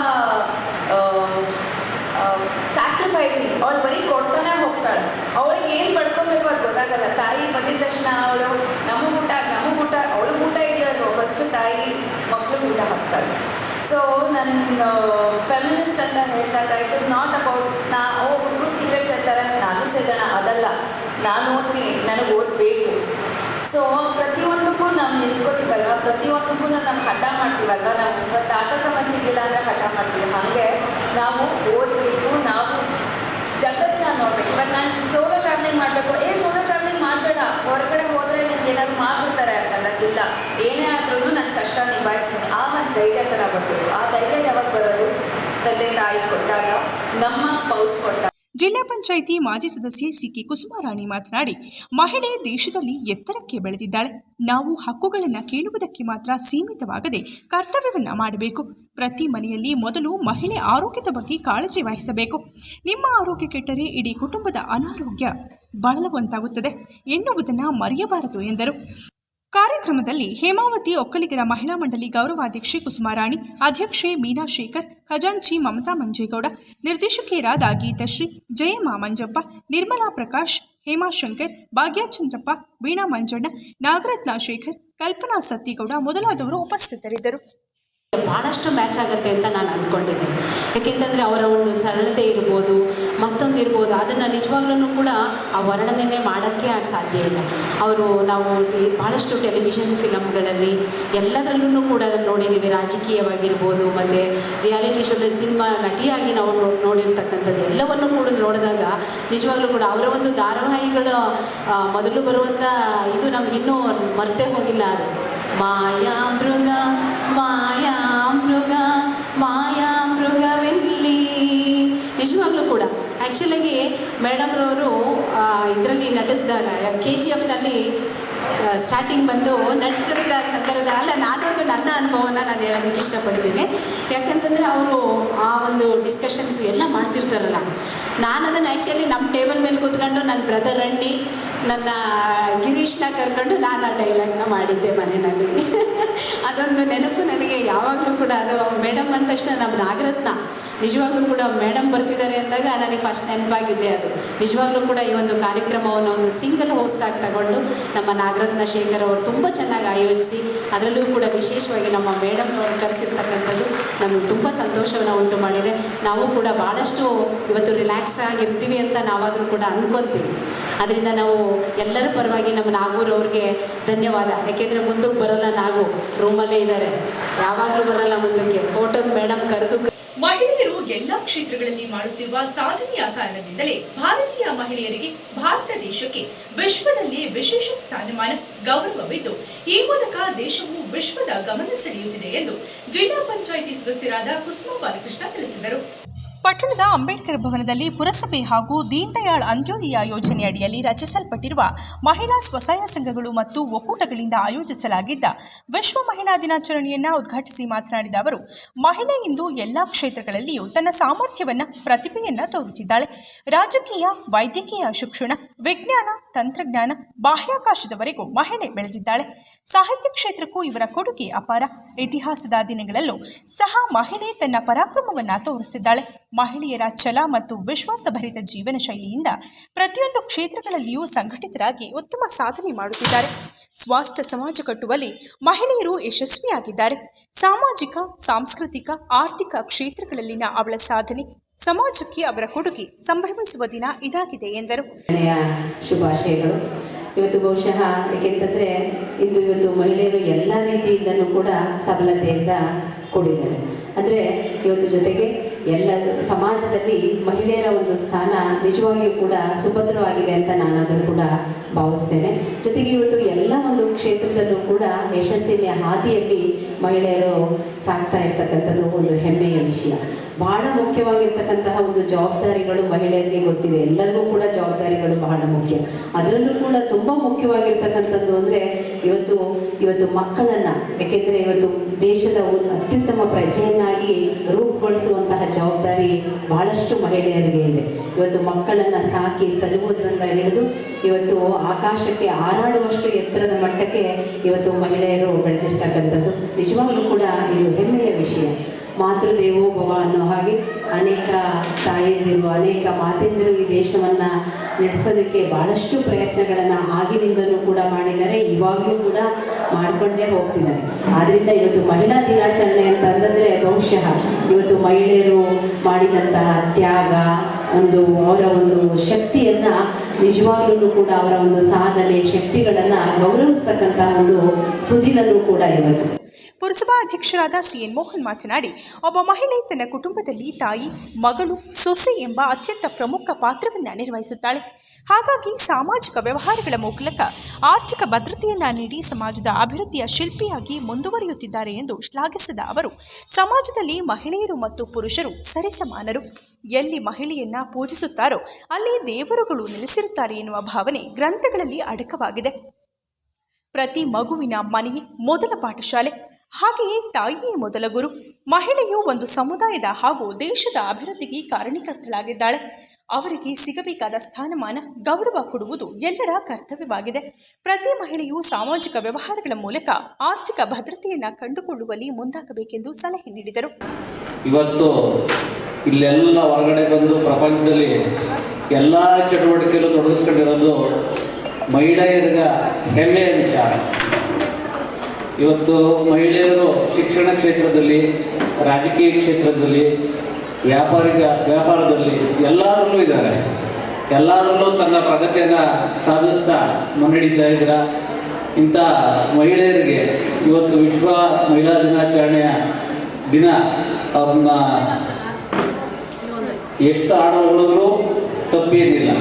ಸ್ಯಾಕ್ರಿಫೈಸಿಂಗ್ ಅವಳು ಬರೀ ಕೊಡ್ತಾನೆ ಹೋಗ್ತಾಳೆ. ಅವಳಿಗೆ ಏನು ಪಡ್ಕೊಬೇಕು ಅದು ಗೊತ್ತಾಗಲ್ಲ. ತಾಯಿ ಬಂದಿದ ತಕ್ಷಣ ಅವಳು ನಮಗೆ ಊಟ ನಮಗೆ ಊಟ, ಅವಳು ಫಸ್ಟ್ ತಾಯಿ ಮಕ್ಕಳು ಊಟ ಹಾಕ್ತಾರೆ. ಸೊ ನನ್ನ ಫೆಮಿನಿಸ್ಟ್ ಅಂತ ಹೇಳಿದಾಗ ಇಟ್ ಇಸ್ ನಾಟ್ ಅಬೌಟ್ ನಾ, ಓ, ಹುಡುಗರು ಸಿಗರೇಟ್ ಸೇರ್ತಾರೆ ನಾನು ಸೇರೋಣ ಅದಲ್ಲ. ನಾನು ಓದ್ತೀನಿ ನನಗೆ ಓದಬೇಕು. ಸೊ ಪ್ರತಿಯೊಂದಕ್ಕೂ ನಾವು ನಿಲ್ಕೋತೀವಲ್ವ ಪ್ರತಿಯೊಂದಕ್ಕೂ ನಾವು ಹಠ ಮಾಡ್ತೀವಲ್ವ? ನಾವು ಇವತ್ತು ಆಟ ಸಾಮಾನು ಸಿಗಲಿಲ್ಲ ಅಂದರೆ ಹಠ ಮಾಡ್ತೀವಿ. ಹಾಗೆ ನಾವು ಓದಬೇಕು ನಾವು ಜಗತ್ತನ್ನ ನೋಡ್ಬೇಕು ಇವಾಗ ನಾನು ಸೋಲೋ ಟ್ರಾವೆಲಿಂಗ್ ಮಾಡಬೇಕು ಏ ಸೋಲೋ ಟ್ರಾವೆಲಿಂಗ್ ಮಾಡಬೇಡ ಹೊರಗಡೆ ಹೋದರೆ ನನಗೆ ಏನಾದ್ರು ಮಾಡ್ಬಿಡ್ತಾರೆ ಅಂತಲ್ಲ ಇಲ್ಲ ಏನೇ ಆದ್ರೂ ನನ್ನ ಕಷ್ಟ ನಿಭಾಯಿಸ್ತೀನಿ ಆ ಧೈರ್ಯ ಥರ ಆ ಧೈರ್ಯ ಯಾವಾಗ ಬರೋದು? ತಂದೆ ತಾಯಿ ಕೊಟ್ಟಾಗ ನಮ್ಮ ಸ್ಪೌಸ್ ಕೊಟ್ಟಾಗ. ಜಿಲ್ಲಾ ಪಂಚಾಯಿತಿ ಮಾಜಿ ಸದಸ್ಯೆ ಸಿಕ್ಕಿ ಕುಸುಮಾರಾಣಿ ಮಾತನಾಡಿ, ಮಹಿಳೆ ದೇಶದಲ್ಲಿ ಎತ್ತರಕ್ಕೆ ಬೆಳೆದಿದ್ದಾಳೆ. ನಾವು ಹಕ್ಕುಗಳನ್ನು ಕೇಳುವುದಕ್ಕೆ ಮಾತ್ರ ಸೀಮಿತವಾಗದೆ ಕರ್ತವ್ಯವನ್ನು ಮಾಡಬೇಕು. ಪ್ರತಿ ಮನೆಯಲ್ಲಿ ಮೊದಲು ಮಹಿಳೆ ಆರೋಗ್ಯದ ಬಗ್ಗೆ ಕಾಳಜಿ ವಹಿಸಬೇಕು. ನಿಮ್ಮ ಆರೋಗ್ಯ ಕೆಟ್ಟರೆ ಇಡೀ ಕುಟುಂಬದ ಅನಾರೋಗ್ಯ ಬಳಲುವಂತಾಗುತ್ತದೆ ಎನ್ನುವುದನ್ನು ಮರೆಯಬಾರದು ಎಂದರು. ಕಾರ್ಯಕ್ರಮದಲ್ಲಿ ಹೇಮಾವತಿ ಒಕ್ಕಲಿಗರ ಮಹಿಳಾ ಮಂಡಳಿ ಗೌರವಾಧ್ಯಕ್ಷೆ ಕುಸುಮಾರಾಣಿ, ಅಧ್ಯಕ್ಷೆ ಮೀನಾ ಶೇಖರ್ ಖಜಾಂಚಿ ಮಮತಾ ಮಂಜೇಗೌಡ, ನಿರ್ದೇಶಕಿಯರಾದ ಗೀತಶ್ರೀ ಜಯಮಾ ಮಂಜಪ್ಪ, ನಿರ್ಮಲಾ ಪ್ರಕಾಶ್ ಹೇಮಾಶಂಕರ್ ಭಾಗ್ಯಚಂದ್ರಪ್ಪ ವೀಣಾ ಮಂಜಣ್ಣ, ನಾಗರತ್ನ ಶೇಖರ್, ಕಲ್ಪನಾ ಸತ್ತಿಗೌಡ ಮೊದಲಾದವರು ಉಪಸ್ಥಿತರಿದ್ದರು. ಭಾಳಷ್ಟು ಮ್ಯಾಚ್ ಆಗುತ್ತೆ ಅಂತ ನಾನು ಅಂದ್ಕೊಂಡಿದ್ದೀನಿ ಯಾಕೆಂತಂದರೆ ಅವರ ಒಂದು ಸರಳತೆ ಇರ್ಬೋದು ಮತ್ತೊಂದು ಇರ್ಬೋದು. ಅದನ್ನು ನಿಜವಾಗ್ಲೂ ಕೂಡ ಆ ವರ್ಣನೆ ಮಾಡೋಕ್ಕೆ ಸಾಧ್ಯ ಇಲ್ಲ. ಅವರು ನಾವು ಭಾಳಷ್ಟು ಟೆಲಿವಿಷನ್ ಫಿಲಮ್ಗಳಲ್ಲಿ ಎಲ್ಲದರಲ್ಲೂ ಕೂಡ ಅದನ್ನು ನೋಡಿದ್ದೀವಿ ರಾಜಕೀಯವಾಗಿರ್ಬೋದು, ಮತ್ತು ರಿಯಾಲಿಟಿ ಶೋದಲ್ಲಿ ಸಿನಿಮಾ ನಟಿಯಾಗಿ ನಾವು ನೋಡಿರ್ತಕ್ಕಂಥದ್ದು ಎಲ್ಲವನ್ನು ಕೂಡ ನೋಡಿದಾಗ ನಿಜವಾಗ್ಲೂ ಕೂಡ ಅವರ ಒಂದು ಧಾರಾವಾಹಿಗಳ ಮೊದಲು ಬರುವಂಥ ಇದು ನಮ್ಗೆ ಇನ್ನೂ ಮರ್ತೇ ಹೋಗಿಲ್ಲ ಅದು. ಮಾಯಾ ಮೃಗ ಮಾಯಾ ಆ್ಯಕ್ಚುಲಾಗಿ ಮೇಡಮ್ರವರು ಇದರಲ್ಲಿ ನಟಿಸಿದಾಗ ಕೆ ಜಿ ಎಫ್ನಲ್ಲಿ ಸ್ಟಾರ್ಟಿಂಗ್ ಬಂದು ನಟಿಸ್ತಿದ್ದ ಸಂದರ್ಭದ, ಅಲ್ಲ, ನಾನೊಂದು ನನ್ನ ಅನುಭವನ ನಾನು ಹೇಳೋದಕ್ಕೆ ಇಷ್ಟಪಡ್ತೀನಿ. ಯಾಕಂತಂದರೆ ಅವರು ಆ ಒಂದು ಡಿಸ್ಕಷನ್ಸ್ ಎಲ್ಲ ಮಾಡ್ತಿರ್ತಾರಲ್ಲ. ನಾನು ಅದನ್ನು ಆ್ಯಕ್ಚುಲಿ ನಮ್ಮ ಟೇಬಲ್ ಮೇಲೆ ಕೂತ್ಕೊಂಡು ನನ್ನ ಬ್ರದರ್ ಅಣ್ಣಿ ನನ್ನ ಗಿರೀಶ್ನ ಕರ್ಕೊಂಡು ನಾನು ಆ ಡೈಲಾಗ್ನ ಮಾಡಿದ್ದೆ ಮನೆಯಲ್ಲಿ. ಅದೊಂದು ನೆನಪು ನನಗೆ ಯಾವಾಗಲೂ ಕೂಡ. ಅದು ಮೇಡಮ್ ಅಂದ ತಕ್ಷಣ ನಮ್ಮ ನಾಗರತ್ನ. ನಿಜವಾಗ್ಲೂ ಕೂಡ ಮೇಡಮ್ ಬರ್ತಿದ್ದಾರೆ ಅಂದಾಗ ನನಗೆ ಫಸ್ಟ್ ನೆನಪಾಗಿದೆ ಅದು. ನಿಜವಾಗ್ಲೂ ಕೂಡ ಈ ಒಂದು ಕಾರ್ಯಕ್ರಮವನ್ನು ಒಂದು ಸಿಂಗಲ್ ಹೋಸ್ಟ್ ಆಗಿ ತಗೊಂಡು ನಮ್ಮ ನಾಗರತ್ನ ಶೇಖರ್ ಅವರು ತುಂಬ ಚೆನ್ನಾಗಿ ಆಯೋಜಿಸಿ, ಅದರಲ್ಲೂ ಕೂಡ ವಿಶೇಷವಾಗಿ ನಮ್ಮ ಮೇಡಮ್ ಅವರು ಕರೆಸಿರ್ತಕ್ಕಂಥದ್ದು ನಮಗೆ ತುಂಬ ಸಂತೋಷವನ್ನು ಉಂಟು ಮಾಡಿದೆ. ನಾವು ಕೂಡ ಭಾಳಷ್ಟು ಇವತ್ತು ರಿಲ್ಯಾಕ್ಸ್ ಆಗಿರ್ತೀವಿ ಅಂತ ನಾವಾದರೂ ಕೂಡ ಅಂದ್ಕೊತೀವಿ ಅದರಿಂದ ನಾವು ಎಲ್ಲರ ಪರವಾಗಿ ನಮ್ಮ ನಾಗೂರ್ ಅವ್ರಿಗೆ ಧನ್ಯವಾದ. ಯಾಕೆಂದರೆ ಮುಂದಕ್ಕೆ ಬರಲ್ಲ ನಾಗು ರೂಮಲ್ಲೇ ಇದ್ದಾರೆ. ಯಾವಾಗಲೂ ಬರಲ್ಲ ಮುಂದಕ್ಕೆ. ಫೋಟೋಗೆ ಮೇಡಮ್ ಕರೆದು ಮಹಿಳೆಯರು ಎಲ್ಲಾ ಕ್ಷೇತ್ರಗಳಲ್ಲಿ ಮಾಡುತ್ತಿರುವ ಸಾಧನೆಯ ಕಾರಣದಿಂದಲೇ ಭಾರತೀಯ ಮಹಿಳೆಯರಿಗೆ ಭಾರತ ದೇಶಕ್ಕೆ ವಿಶ್ವದಲ್ಲಿ ವಿಶೇಷ ಸ್ಥಾನಮಾನ ಗೌರವವಿದ್ದು, ಈ ಮೂಲಕ ದೇಶವು ವಿಶ್ವದ ಗಮನ ಸೆಳೆಯುತ್ತಿದೆ ಎಂದು ಜಿಲ್ಲಾ ಪಂಚಾಯಿತಿ ಸದಸ್ಯರಾದ ಕುಸುಮ ಬಾಲಕೃಷ್ಣ ತಿಳಿಸಿದರು. ಪಟ್ಟಣದ ಅಂಬೇಡ್ಕರ್ ಭವನದಲ್ಲಿ ಪುರಸಭೆ ಹಾಗೂ ದೀನ್ದಯಾಳ್ ಅಂತ್ಯೋದಯ ಯೋಜನೆಯಡಿಯಲ್ಲಿ ರಚಿಸಲ್ಪಟ್ಟಿರುವ ಮಹಿಳಾ ಸ್ವಸಹಾಯ ಸಂಘಗಳು ಮತ್ತು ಒಕ್ಕೂಟಗಳಿಂದ ಆಯೋಜಿಸಲಾಗಿದ್ದ ವಿಶ್ವ ಮಹಿಳಾ ದಿನಾಚರಣೆಯನ್ನು ಉದ್ಘಾಟಿಸಿ ಮಾತನಾಡಿದ ಅವರು, ಮಹಿಳೆ ಇಂದು ಎಲ್ಲಾ ಕ್ಷೇತ್ರಗಳಲ್ಲಿಯೂ ತನ್ನ ಸಾಮರ್ಥ್ಯವನ್ನು, ಪ್ರತಿಭೆಯನ್ನು ತೋರುತ್ತಿದ್ದಾಳೆ. ರಾಜಕೀಯ, ವೈದ್ಯಕೀಯ ಶಿಕ್ಷಣ ವಿಜ್ಞಾನ, ತಂತ್ರಜ್ಞಾನ, ಬಾಹ್ಯಾಕಾಶದವರೆಗೂ ಮಹಿಳೆ ಬೆಳೆದಿದ್ದಾಳೆ. ಸಾಹಿತ್ಯ ಕ್ಷೇತ್ರಕ್ಕೂ ಇವರ ಕೊಡುಗೆ ಅಪಾರ. ಇತಿಹಾಸದ ದಿನಗಳಲ್ಲೂ ಸಹ ಮಹಿಳೆ ತನ್ನ ಪರಾಕ್ರಮವನ್ನು ತೋರಿಸಿದ್ದಾಳೆ. ಮಹಿಳೆಯರ ಛಲ ಮತ್ತು ವಿಶ್ವಾಸಭರಿತ ಜೀವನ ಶೈಲಿಯಿಂದ ಪ್ರತಿಯೊಂದು ಕ್ಷೇತ್ರಗಳಲ್ಲಿಯೂ ಸಂಘಟಿತರಾಗಿ ಉತ್ತಮ ಸಾಧನೆ ಮಾಡುತ್ತಿದ್ದಾರೆ. ಸ್ವಾಸ್ಥ್ಯ ಸಮಾಜ ಕಟ್ಟುವಲ್ಲಿ ಮಹಿಳೆಯರು ಯಶಸ್ವಿಯಾಗಿದ್ದಾರೆ. ಸಾಮಾಜಿಕ, ಸಾಂಸ್ಕೃತಿಕ, ಆರ್ಥಿಕ ಕ್ಷೇತ್ರಗಳಲ್ಲಿನ ಅವಳ ಸಾಧನೆ ಸಮಾಜಕ್ಕೆ ಅವರ ಕೊಡುಗೆ ಸಂಭ್ರಮಿಸುವ ದಿನ ಇದಾಗಿದೆ ಎಂದರು. ಶುಭಾಶಯಗಳು. ಇವತ್ತು ಬಹುಶಃ ಏಕೆಂತಂದರೆ ಇಂದು ಇವತ್ತು ಮಹಿಳೆಯರು ಎಲ್ಲ ರೀತಿಯಿಂದಲೂ ಕೂಡ ಸಬಲತೆಯಿಂದ ಕೂಡಿದ್ದಾರೆ. ಅಂದರೆ ಇವತ್ತು ಜೊತೆಗೆ ಎಲ್ಲ ಸಮಾಜದಲ್ಲಿ ಮಹಿಳೆಯರ ಒಂದು ಸ್ಥಾನ ನಿಜವಾಗಿಯೂ ಕೂಡ ಸುಭದ್ರವಾಗಿದೆ ಅಂತ ನಾನು ಅದನ್ನು ಕೂಡ ಭಾವಿಸ್ತೇನೆ. ಜೊತೆಗೆ ಇವತ್ತು ಎಲ್ಲ ಒಂದು ಕ್ಷೇತ್ರದಲ್ಲೂ ಕೂಡ ಯಶಸ್ಸಿನ ಹಾದಿಯಲ್ಲಿ ಮಹಿಳೆಯರು ಸಾಕ್ತಾ ಇರ್ತಕ್ಕಂಥದ್ದು ಒಂದು ಹೆಮ್ಮೆಯ ವಿಷಯ. ಬಹಳ ಮುಖ್ಯವಾಗಿರ್ತಕ್ಕಂತಹ ಒಂದು ಜವಾಬ್ದಾರಿಗಳು ಮಹಿಳೆಯರಿಗೆ ಗೊತ್ತಿದೆ. ಎಲ್ಲರಿಗೂ ಕೂಡ ಜವಾಬ್ದಾರಿಗಳು ಬಹಳ ಮುಖ್ಯ. ಅದರಲ್ಲೂ ಕೂಡ ತುಂಬ ಮುಖ್ಯವಾಗಿರ್ತಕ್ಕಂಥದ್ದು ಅಂದರೆ ಇವತ್ತು ಇವತ್ತು ಮಕ್ಕಳನ್ನು, ಯಾಕೆಂದರೆ ಇವತ್ತು ದೇಶದ ಒಂದು ಅತ್ಯುತ್ತಮ ಪ್ರಜೆಯನ್ನಾಗಿ ರೂಪುಗೊಳಿಸುವಂತಹ ಜವಾಬ್ದಾರಿ ಬಹಳಷ್ಟು ಮಹಿಳೆಯರಿಗೆ ಇದೆ. ಇವತ್ತು ಮಕ್ಕಳನ್ನು ಸಾಕಿ ಸಲುವುದರಿಂದ ಹಿಡಿದು ಇವತ್ತು ಆಕಾಶಕ್ಕೆ ಹಾರಾಡುವಷ್ಟು ಎತ್ತರದ ಮಟ್ಟಕ್ಕೆ ಇವತ್ತು ಮಹಿಳೆಯರು ಬೆಳೆದಿರ್ತಕ್ಕಂಥದ್ದು. ನಿಜವಾಗ್ಲೂ ಕೂಡ ಇದು ಹೆಮ್ಮೆಯ ವಿಷಯ ಮಾತೃದೇವೋ ಭವ ಅನ್ನೋ ಹಾಗೆ ಅನೇಕ ತಾಯಂದಿರು, ಅನೇಕ ಮಾತೆಂದಿರು ಈ ದೇಶವನ್ನು ನಡೆಸೋದಕ್ಕೆ ಭಾಳಷ್ಟು ಪ್ರಯತ್ನಗಳನ್ನು ಆಗಿನಿಂದಲೂ ಕೂಡ ಮಾಡಿದ್ದಾರೆ. ಇವಾಗಲೂ ಕೂಡ ಮಾಡಿಕೊಂಡೇ ಹೋಗ್ತಿದ್ದಾರೆ. ಆದ್ದರಿಂದ ಇವತ್ತು ಮಹಿಳಾ ದಿನಾಚರಣೆ ಅಂತ ಅಂತಂದರೆ ಬಹುಶಃ ಇವತ್ತು ಮಹಿಳೆಯರು ಮಾಡಿದಂತಹ ತ್ಯಾಗ, ಒಂದು ಅವರ ಒಂದು ಶಕ್ತಿಯನ್ನು ನಿಜವಾಗ್ಲೂ ಕೂಡ ಅವರ ಒಂದು ಸಾಧನೆ, ಶಕ್ತಿಗಳನ್ನು ಗೌರವಿಸ್ತಕ್ಕಂತಹ ಒಂದು ಸುದಿನಲ್ಲೂ ಕೂಡ ಇವತ್ತು. ಪುರಸಭಾ ಅಧ್ಯಕ್ಷರಾದ ಸಿಎನ್ ಮೋಹನ್ ಮಾತನಾಡಿ, ಒಬ್ಬ ಮಹಿಳೆ ತನ್ನ ಕುಟುಂಬದಲ್ಲಿ ತಾಯಿ, ಮಗಳು, ಸೊಸೆ ಎಂಬ ಅತ್ಯಂತ ಪ್ರಮುಖ ಪಾತ್ರವನ್ನು ನಿರ್ವಹಿಸುತ್ತಾಳೆ. ಹಾಗಾಗಿ ಸಾಮಾಜಿಕ ವ್ಯವಹಾರಗಳ ಮೂಲಕ ಆರ್ಥಿಕ ಭದ್ರತೆಯನ್ನ ನೀಡಿ ಸಮಾಜದ ಅಭಿವೃದ್ಧಿಯ ಶಿಲ್ಪಿಯಾಗಿ ಮುಂದುವರಿಯುತ್ತಿದ್ದಾರೆ ಎಂದು ಶ್ಲಾಘಿಸಿದ ಅವರು, ಸಮಾಜದಲ್ಲಿ ಮಹಿಳೆಯರು ಮತ್ತು ಪುರುಷರು ಸರಿಸಮಾನರು. ಎಲ್ಲಿ ಮಹಿಳೆಯನ್ನ ಪೂಜಿಸುತ್ತಾರೋ, ಅಲ್ಲಿ ದೇವರುಗಳು ನೆಲೆಸಿರುತ್ತಾರೆ ಎನ್ನುವ ಭಾವನೆ ಗ್ರಂಥಗಳಲ್ಲಿ ಅಡಕವಾಗಿದೆ. ಪ್ರತಿ ಮಗುವಿನ ಮನೆಯೇ ಮೊದಲ ಪಾಠಶಾಲೆ. ಹಾಗೆಯೇ ತಾಯಿಯೇ ಮೊದಲ ಗುರು. ಮಹಿಳೆಯು ಒಂದು ಸಮುದಾಯದ ಹಾಗೂ ದೇಶದ ಅಭಿವೃದ್ಧಿಗೆ ಕಾರಣೀಕರ್ತಳಾಗಿದ್ದಾಳೆ. ಅವರಿಗೆ ಸಿಗಬೇಕಾದ ಸ್ಥಾನಮಾನ, ಗೌರವ ಕೊಡುವುದು ಎಲ್ಲರ ಕರ್ತವ್ಯವಾಗಿದೆ. ಪ್ರತಿ ಮಹಿಳೆಯು ಸಾಮಾಜಿಕ ವ್ಯವಹಾರಗಳ ಮೂಲಕ ಆರ್ಥಿಕ ಭದ್ರತೆಯನ್ನು ಕಂಡುಕೊಳ್ಳುವಲ್ಲಿ ಮುಂದಾಗಬೇಕೆಂದು ಸಲಹೆ ನೀಡಿದರು. ಇವತ್ತು ಇಲ್ಲೆಲ್ಲ ಹೊರಗಡೆ ಬಂದು ಪ್ರಪಂಚದಲ್ಲಿ ಎಲ್ಲ ಚಟುವಟಿಕೆಯಲ್ಲೂ ತೊಡಗಿಸ್ಕೊಂಡಿರೋದು ಮಹಿಳೆಯರಿಗ ಹೆಮ್ಮೆಯ ವಿಚಾರ. ಇವತ್ತು ಮಹಿಳೆಯರು ಶಿಕ್ಷಣ ಕ್ಷೇತ್ರದಲ್ಲಿ, ರಾಜಕೀಯ ಕ್ಷೇತ್ರದಲ್ಲಿ, ವ್ಯಾಪಾರಿಕ, ವ್ಯಾಪಾರದಲ್ಲಿ ಎಲ್ಲರಲ್ಲೂ ಇದ್ದಾರೆ. ಎಲ್ಲರಲ್ಲೂ ತನ್ನ ಪ್ರಗತಿಯನ್ನು ಸಾಧಿಸ್ತಾ ಮುನ್ನಡೀತಾ ಇದ್ದೀರ? ಇಂಥ ಮಹಿಳೆಯರಿಗೆ ಇವತ್ತು ವಿಶ್ವ ಮಹಿಳಾ ದಿನಾಚರಣೆಯ ದಿನ. ಅವ್ರನ್ನ ಎಷ್ಟು ಆಡ ಹೊಡೆದ್ರು ತಪ್ಪೇನಿಲ್ಲ.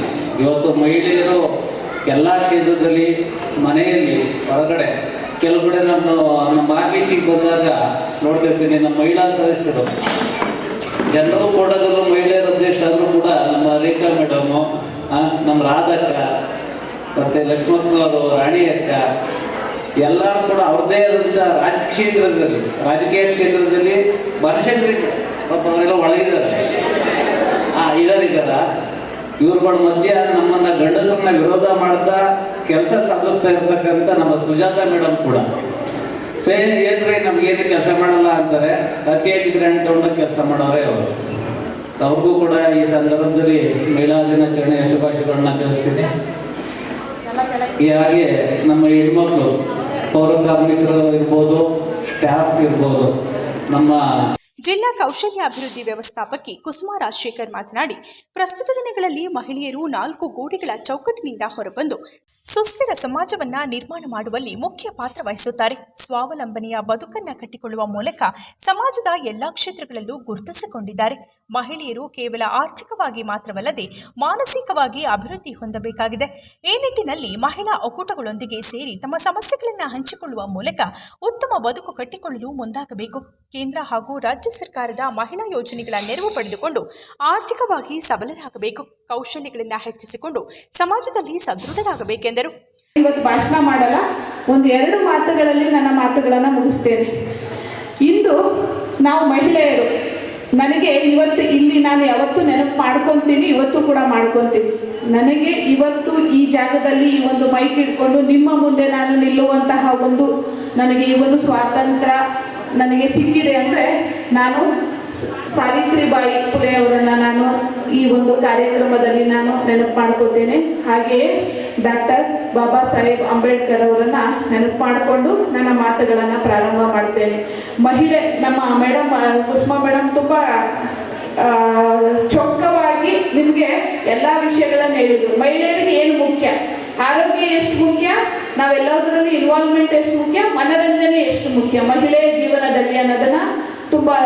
ಇವತ್ತು ಮಹಿಳೆಯರು ಎಲ್ಲ ಕ್ಷೇತ್ರದಲ್ಲಿ ಮನೆಯಲ್ಲಿ, ಹೊರಗಡೆ ಕೆಲವು ಕಡೆ ನಮ್ಮ ನಮ್ಮ ಆಫೀಸಿಗೆ ಬಂದಾಗ ನೋಡ್ತಿರ್ತೀನಿ, ನಮ್ಮ ಮಹಿಳಾ ಸದಸ್ಯರು. ಜನರು ಕೋಟದಲ್ಲೂ ಮಹಿಳೆಯರ ಅಧ್ಯಕ್ಷರಾದ್ರು ಕೂಡ ನಮ್ಮ ರೇಖಾ ಮೇಡಮು ನಮ್ಮ ರಾಧಕ್ಕ, ಮತ್ತೆ ಅವರು ರಾಣಿ ಅಕ್ಕ ಎಲ್ಲರೂ ಕೂಡ ಅವ್ರದ್ದೇ ಆದಂಥ ರಾಜ ಕ್ಷೇತ್ರದಲ್ಲಿ, ರಾಜಕೀಯ ಕ್ಷೇತ್ರದಲ್ಲಿ ಬನಶಂಕರಿ ಪಾಪ ಅವರೆಲ್ಲ ಒಳಗಿದ್ದಾರೆ. ಆ ಇದಾರಿದ್ದಾರ ಇದಾರ ಇವ್ರುಗಳ ಮಧ್ಯ ನಮ್ಮನ್ನ ಗಂಡಸರನ್ನ ವಿರೋಧ ಮಾಡ್ತಾ ಕೆಲಸ ಸಾಧಿಸ್ತಾ ಇರ್ತಕ್ಕಂಥ ನಮ್ಮ ಸುಜಾತ ಮೇಡಮ್ ಕೂಡ. ಸೊ, ಏನ್ರಿ ನಮ್ಗೇನು ಕೆಲಸ ಮಾಡಲ್ಲ ಅಂತಾರೆ ಅತಿ ಹೆಚ್ಚು ಗ್ರ್ಯಾಂಡ್ ತಗೊಂಡು ಕೆಲಸ ಮಾಡೋರೇ ಅವರು. ಅವ್ರಿಗೂ ಕೂಡ ಈ ಸಂದರ್ಭದಲ್ಲಿ ಮಹಿಳಾ ದಿನಾಚರಣೆಯ ಶುಭಾಶಯಗಳನ್ನ ತಿಳಿಸ್ತೀನಿ. ಈ ಹಾಗೆ ನಮ್ಮ ಹೆಣ್ಮಕ್ಳು ಪೌರ ಕಾರ್ಮಿಕರು ಇರ್ಬೋದು, ಸ್ಟಾಫ್ ಇರ್ಬೋದು, ನಮ್ಮ ಜಿಲ್ಲಾ ಕೌಶಲ್ಯ ಅಭಿವೃದ್ಧಿ ವ್ಯವಸ್ಥಾಪಕಿ ಕುಸುಮಾ ರಾಜಶೇಖರ್ ಮಾತನಾಡಿ, ಪ್ರಸ್ತುತ ದಿನಗಳಲ್ಲಿ ಮಹಿಳೆಯರು ನಾಲ್ಕು ಗೋಡೆಗಳ ಚೌಕಟ್ಟಿನಿಂದ ಹೊರಬಂದು ಸುಸ್ಥಿರ ಸಮಾಜವನ್ನ ನಿರ್ಮಾಣ ಮಾಡುವಲ್ಲಿ ಮುಖ್ಯ ಪಾತ್ರ ವಹಿಸುತ್ತಾರೆ. ಸ್ವಾವಲಂಬನೆಯ ಬದುಕನ್ನ ಕಟ್ಟಿಕೊಳ್ಳುವ ಮೂಲಕ ಸಮಾಜದ ಎಲ್ಲಾ ಕ್ಷೇತ್ರಗಳಲ್ಲೂ ಗುರುತಿಸಿಕೊಂಡಿದ್ದಾರೆ. ಮಹಿಳೆಯರು ಕೇವಲ ಆರ್ಥಿಕವಾಗಿ ಮಾತ್ರವಲ್ಲದೆ ಮಾನಸಿಕವಾಗಿ ಅಭಿವೃದ್ಧಿ ಹೊಂದಬೇಕಾಗಿದೆ. ಈ ನಿಟ್ಟಿನಲ್ಲಿ ಮಹಿಳಾ ಒಕ್ಕೂಟಗಳೊಂದಿಗೆ ಸೇರಿ ತಮ್ಮ ಸಮಸ್ಯೆಗಳನ್ನು ಹಂಚಿಕೊಳ್ಳುವ ಮೂಲಕ ಉತ್ತಮ ಬದುಕು ಕಟ್ಟಿಕೊಳ್ಳಲು ಮುಂದಾಗಬೇಕು. ಕೇಂದ್ರ ಹಾಗೂ ರಾಜ್ಯ ಸರ್ಕಾರದ ಮಹಿಳಾ ಯೋಜನೆಗಳ ನೆರವು ಪಡೆದುಕೊಂಡು ಆರ್ಥಿಕವಾಗಿ ಸಬಲರಾಗಬೇಕು. ಕೌಶಲ್ಯಗಳನ್ನು ಹೆಚ್ಚಿಸಿಕೊಂಡು ಸಮಾಜದಲ್ಲಿ ಸದೃಢರಾಗಬೇಕೆಂದರು. ಇವತ್ತು ಭಾಷಣ ಮಾಡಲ್ಲ, ಒಂದು ಎರಡು ಮಾತುಗಳಲ್ಲಿ ನನ್ನ ಮಾತುಗಳನ್ನು ಮುಗಿಸ್ತೇನೆ. ಇಂದು ನಾವು ಮಹಿಳೆಯರು, ನನಗೆ ಇವತ್ತು ಇಲ್ಲಿ ನಾನು ಯಾವತ್ತೂ ನೆನಪು ಮಾಡ್ಕೊತೀನಿ, ಇವತ್ತು ಕೂಡ ಮಾಡ್ಕೊತೀನಿ. ನನಗೆ ಇವತ್ತು ಈ ಜಾಗದಲ್ಲಿ ಈ ಒಂದು ಮೈಕ್ ಇಟ್ಕೊಂಡು ನಿಮ್ಮ ಮುಂದೆ ನಾನು ನಿಲ್ಲುವಂತಹ ಒಂದು ನನಗೆ ಈ ಒಂದು ಸ್ವಾತಂತ್ರ್ಯ ನನಗೆ ಸಿಕ್ಕಿದೆ ಅಂದರೆ ನಾನು ಸಾವಿತ್ರಿಬಾಯಿ ಪುಲೆ ಅವರನ್ನ ನಾನು ಈ ಒಂದು ಕಾರ್ಯಕ್ರಮದಲ್ಲಿ ನಾನು ನೆನಪು ಮಾಡ್ಕೋತೇನೆ ಹಾಗೆಯೇ ಡಾಕ್ಟರ್ ಬಾಬಾ ಸಾಹೇಬ್ ಅಂಬೇಡ್ಕರ್ ಅವರನ್ನ ನೆನಪು ಮಾಡಿಕೊಂಡು ನನ್ನ ಮಾತುಗಳನ್ನು ಪ್ರಾರಂಭ ಮಾಡ್ತೇನೆ. ಮಹಿಳೆ, ನಮ್ಮ ಮೇಡಮ್ ಕುಸುಮಾ ಮೇಡಮ್ ತುಂಬ ಚೊಕ್ಕವಾಗಿ ನಿಮಗೆ ಎಲ್ಲ ವಿಷಯಗಳನ್ನು ಹೇಳಿದರು. ಮಹಿಳೆಯರಿಗೆ ಏನು ಮುಖ್ಯ? ಆರೋಗ್ಯ ಎಷ್ಟು ಮುಖ್ಯ? ನಾವೆಲ್ಲದರಲ್ಲೂ ಇನ್ವಾಲ್ವ್ಮೆಂಟ್ ಎಷ್ಟು ಮುಖ್ಯ? ಮನರಂಜನೆ ಎಷ್ಟು ಮುಖ್ಯ? ಮಹಿಳೆಯ ಜೀವನದಲ್ಲಿ ಅನ್ನೋದನ್ನ ತುಂಬಾ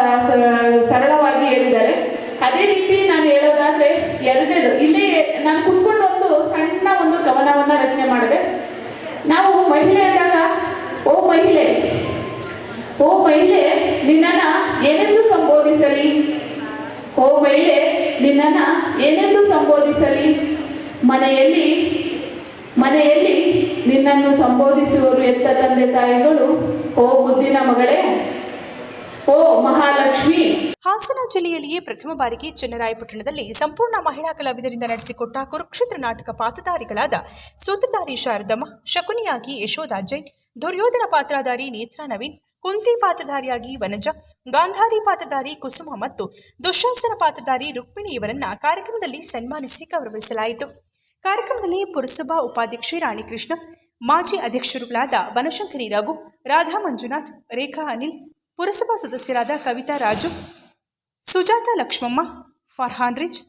ಸರಳವಾಗಿ ಹೇಳಿದ್ದಾರೆ. ಅದೇ ರೀತಿ ನಾನು ಹೇಳೋದಾದ್ರೆ ಎರಡನೇದು, ಇಲ್ಲಿ ನಾನು ಕುತ್ಕೊಂಡು ಒಂದು ಸಣ್ಣ ಒಂದು ಕವನವನ್ನ ರಚನೆ ಮಾಡಿದೆ. ನಾವು ಮಹಿಳೆ ಆದಾಗ ಓ ಮಹಿಳೆ ಓ ಮಹಿಳೆ, ನಿನ್ನನ್ನ ಏನೆಂದು ಸಂಬೋಧಿಸಲಿ? ಓ ಮಹಿಳೆ, ನಿನ್ನನ್ನ ಏನೆಂದು ಸಂಬೋಧಿಸಲಿ? ಮನೆಯಲ್ಲಿ ಮನೆಯಲ್ಲಿ ನಿನ್ನನ್ನು ಸಂಬೋಧಿಸುವರು ಎತ್ತ ತಂದೆ ತಾಯಿಗಳು? ಓ ಬುದ್ಧಿನ ಮಗಳೇ ಓ, ಮಹಾಲಕ್ಷ್ಮಿ. ಹಾಸನ ಜಿಲ್ಲೆಯಲ್ಲಿಯೇ ಪ್ರಥಮ ಬಾರಿಗೆ ಚೆನ್ನರಾಯಪಟ್ಟಣದಲ್ಲಿ ಸಂಪೂರ್ಣ ಮಹಿಳಾ ಕಲಾವಿದರಿಂದ ನಡೆಸಿಕೊಟ್ಟ ಕುರುಕ್ಷೇತ್ರ ನಾಟಕ ಪಾತ್ರಧಾರಿಗಳಾದ ಸೂತ್ರಧಾರಿ ಶಾರದಮ್ಮ, ಶಕುನಿಯಾಗಿ ಯಶೋಧ ಜೈನ್, ದುರ್ಯೋಧನ ಪಾತ್ರಧಾರಿ ನೇತ್ರಾ ನವೀನ್, ಕುಂತಿ ಪಾತ್ರಧಾರಿಯಾಗಿ ವನಜ, ಗಾಂಧಾರಿ ಪಾತ್ರಧಾರಿ ಕುಸುಮ ಮತ್ತು ದುಶಾಸನ ಪಾತ್ರಧಾರಿ ರುಕ್ಮಿಣಿ ಇವರನ್ನ ಕಾರ್ಯಕ್ರಮದಲ್ಲಿ ಸನ್ಮಾನಿಸಿ ಗೌರವಿಸಲಾಯಿತು. ಕಾರ್ಯಕ್ರಮದಲ್ಲಿ ಪುರಸಭಾ ಉಪಾಧ್ಯಕ್ಷೆ ರಾಣಿಕೃಷ್ಣ, ಮಾಜಿ ಅಧ್ಯಕ್ಷರುಗಳಾದ ವನಶಂಕರಿ ರಘು, ರಾಧಾ ಮಂಜುನಾಥ್, ರೇಖಾ ಅನಿಲ್ ಪುರಸಭಾ ಸದಸ್ಯರಾದ ಕವಿತಾ ರಾಜು, ಸುಜಾತ ಲಕ್ಷ್ಮಮ್ಮ, ಫರ್ಹಾನ್ ರಿಜ್,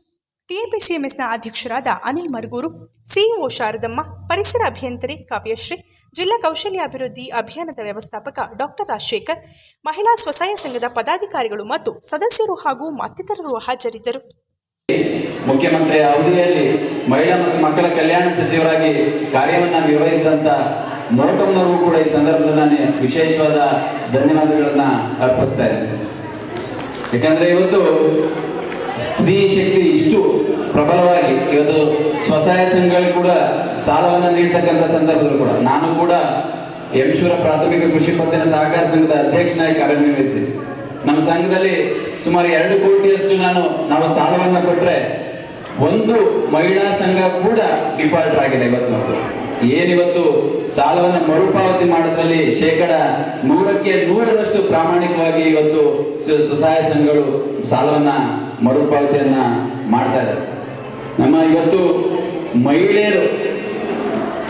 ಟಿಎಪಿಸಿಎಂಎಸ್ನ ಅಧ್ಯಕ್ಷರಾದ ಅನಿಲ್ ಮರಗೂರು, ಸಿಇಒ ಶಾರದಮ್ಮ, ಪರಿಸರ ಅಭಿಯಂತರಿ ಕಾವ್ಯಶ್ರೀ, ಜಿಲ್ಲಾ ಕೌಶಲ್ಯಾಭಿವೃದ್ಧಿ ಅಭಿಯಾನದ ವ್ಯವಸ್ಥಾಪಕ ಡಾಕ್ಟರ್ ರಾಜಶೇಖರ್, ಮಹಿಳಾ ಸ್ವಸಹಾಯ ಸಂಘದ ಪದಾಧಿಕಾರಿಗಳು ಮತ್ತು ಸದಸ್ಯರು ಹಾಗೂ ಮತ್ತಿತರರು ಹಾಜರಿದ್ದರು. ಮುಖ್ಯಮಂತ್ರಿ ಅವಧಿಯಲ್ಲಿ ಮಹಿಳಾ ಮತ್ತು ಮಕ್ಕಳ ಕಲ್ಯಾಣ ಸಚಿವರಾಗಿ ಕಾರ್ಯವನ್ನು ನಿರ್ವಹಿಸಿದಂತ ಮೋಟಮ್ನವ್ರಿಗೂ ಕೂಡ ಈ ಸಂದರ್ಭದಲ್ಲಿ ನಾನು ವಿಶೇಷವಾದ ಧನ್ಯವಾದಗಳನ್ನ ಅರ್ಪಿಸ್ತಾ ಇದ್ದೀನಿ. ಯಾಕಂದ್ರೆ ಇವತ್ತು ಸ್ತ್ರೀ ಶಕ್ತಿ ಇಷ್ಟು ಪ್ರಬಲವಾಗಿ ಇವತ್ತು ಸ್ವಸಹಾಯ ಸಂಘಗಳು ಕೂಡ ಸಾಲವನ್ನು ನೀಡ್ತಕ್ಕಂಥ ಸಂದರ್ಭದಲ್ಲಿ ಕೂಡ ನಾನು ಕೂಡ ಎಂಶೂರ ಪ್ರಾಥಮಿಕ ಕೃಷಿ ಪತ್ತಿನ ಸಹಕಾರ ಸಂಘದ ಅಧ್ಯಕ್ಷನಾಗಿ ಕಾರ್ಯನಿರ್ವಹಿಸಿ ನಮ್ಮ ಸಂಘದಲ್ಲಿ ಸುಮಾರು ಎರಡು ಕೋಟಿಯಷ್ಟು ನಾನು ನಾವು ಸಾಲವನ್ನು ಕೊಟ್ಟರೆ ಒಂದು ಮಹಿಳಾ ಸಂಘ ಕೂಡ ಡಿಫಾಲ್ಟ್ ಆಗಿದೆ ಇವತ್ತು ನಾವು ಏನಿವತ್ತು ಸಾಲವನ್ನು ಮರುಪಾವತಿ ಮಾಡೋದ್ರಲ್ಲಿ ಶೇಕಡ ನೂರಕ್ಕೆ ನೂರರಷ್ಟು ಪ್ರಾಮಾಣಿಕವಾಗಿ ಇವತ್ತು ಸ್ವ- ಸ್ವಸಹಾಯ ಸಂಘಗಳು ಸಾಲವನ್ನ ಮರುಪಾವತಿಯನ್ನ ಮಾಡ್ತಾ ಇದೆ ನಮ್ಮ ಇವತ್ತು ಮಹಿಳೆಯರು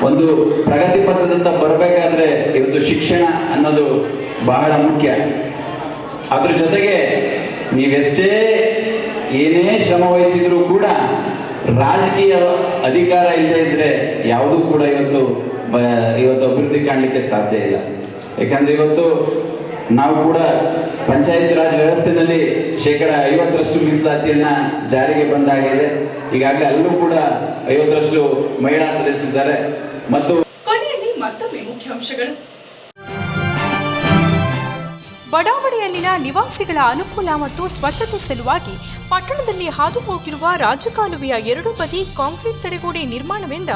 ಒಂದು ಪ್ರಗತಿ ಪಥದಂತ ಬರಬೇಕಾದ್ರೆ ಇವತ್ತು ಶಿಕ್ಷಣ ಅನ್ನೋದು ಬಹಳ ಮುಖ್ಯ. ಅದ್ರ ಜೊತೆಗೆ ನೀವೆಷ್ಟೇ ಏನೇ ಶ್ರಮ ಕೂಡ ರಾಜಕೀಯ ಅಧಿಕಾರ ಇಲ್ಲದೆ ಇದ್ರೆ ಯಾವುದೂ ಕೂಡ ಇವತ್ತು ಇವತ್ತು ಅಭಿವೃದ್ಧಿ ಕಾಣಲಿಕ್ಕೆ ಸಾಧ್ಯ ಇಲ್ಲ. ಯಾಕಂದ್ರೆ ಇವತ್ತು ನಾವು ಕೂಡ ಪಂಚಾಯತ್ ರಾಜ್ ವ್ಯವಸ್ಥೆನಲ್ಲಿ ಶೇಕಡ ಐವತ್ತರಷ್ಟು ಮೀಸಲಾತಿಯನ್ನ ಜಾರಿಗೆ ಬಂದಾಗಿದೆ ಈಗಾಗಲೇ ಅಲ್ಲೂ ಕೂಡ ಐವತ್ತರಷ್ಟು ಮಹಿಳಾ ಸದಸ್ಯರಿದ್ದಾರೆ. ಮತ್ತು ಕೊನೆಯಲ್ಲಿ ಮತ್ತೊಮ್ಮೆ ಮುಖ್ಯಾಂಶಗಳು. ಬಡಾವಣೆಯಲ್ಲಿನ ನಿವಾಸಿಗಳ ಅನುಕೂಲ ಮತ್ತು ಸ್ವಚ್ಛತೆ ಸಲುವಾಗಿ ಪಟ್ಟಣದಲ್ಲಿ ಹಾದು ಹೋಗಿರುವ ರಾಜಕಾಲುವೆಯ ಎರಡು ಬದಿ ಕಾಂಕ್ರೀಟ್ ತಡೆಗೋಡೆ ನಿರ್ಮಾಣವೆಂದ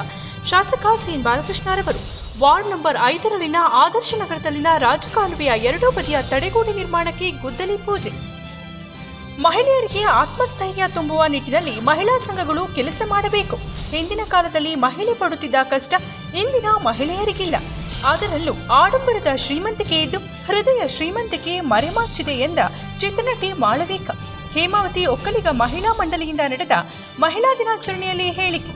ಶಾಸಕ ಸಿಎನ್ ಬಾಲಕೃಷ್ಣರವರು ವಾರ್ಡ್ ನಂಬರ್ ಐದರಲ್ಲಿನ ಆದರ್ಶ ನಗರದಲ್ಲಿನ ರಾಜಕಾಲುವೆಯ ಎರಡೂ ಬದಿಯ ತಡೆಗೋಡೆ ನಿರ್ಮಾಣಕ್ಕೆ ಗುದ್ದಲಿ ಪೂಜೆ. ಮಹಿಳೆಯರಿಗೆ ಆತ್ಮಸ್ಥೈರ್ಯ ತುಂಬುವ ನಿಟ್ಟಿನಲ್ಲಿ ಮಹಿಳಾ ಸಂಘಗಳು ಕೆಲಸ ಮಾಡಬೇಕು. ಹಿಂದಿನ ಕಾಲದಲ್ಲಿ ಮಹಿಳೆ ಪಡುತ್ತಿದ್ದ ಕಷ್ಟ ಇಂದಿನ ಮಹಿಳೆಯರಿಗಿಲ್ಲ. ಅದರಲ್ಲೂ ಆಡಂಬರದ ಶ್ರೀಮಂತಿಕೆ ಇದ್ದು ಹೃದಯ ಶ್ರೀಮಂತಿಕೆ ಮರೆಮಾಚಿದೆ ಎಂದ ಚಿತ್ರನಟಿ ಮಾಳವೇಕ. ಹೇಮಾವತಿ ಒಕ್ಕಲಿಗ ಮಹಿಳಾ ಮಂಡಳಿಯಿಂದ ನಡೆದ ಮಹಿಳಾ ದಿನಾಚರಣೆಯಲ್ಲಿ ಹೇಳಿಕೆ.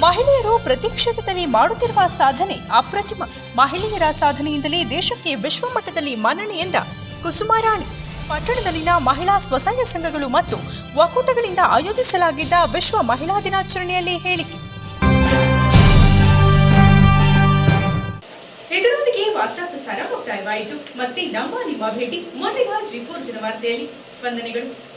ಮಹಿಳೆಯರು ಪ್ರತಿ ಕ್ಷೇತ್ರದಲ್ಲಿ ಮಾಡುತ್ತಿರುವ ಸಾಧನೆ ಅಪ್ರತಿಮ. ಮಹಿಳೆಯರ ಸಾಧನೆಯಿಂದಲೇ ದೇಶಕ್ಕೆ ವಿಶ್ವಮಟ್ಟದಲ್ಲಿ ಮನ್ನಣೆ ಎಂದ ಕುಸುಮಾರಾಣಿ. ಪಟ್ಟಣದಲ್ಲಿನ ಮಹಿಳಾ ಸ್ವಸಹಾಯ ಸಂಘಗಳು ಮತ್ತು ಒಕ್ಕೂಟಗಳಿಂದ ಆಯೋಜಿಸಲಾಗಿದ್ದ ವಿಶ್ವ ಮಹಿಳಾ ದಿನಾಚರಣೆಯಲ್ಲಿ ಹೇಳಿಕೆ. ಪ್ರಸಾರ ಮುಕ್ತಾಯವಾಯಿತು ಮತ್ತೆ ನಮ್ಮ ನಿಮ್ಮ ಭೇಟಿ ಮುಂದಿನ ಜಿ ಫೋರ್ ಜನವಾರ್ತೆಯಲ್ಲಿ. ವಂದನೆಗಳು.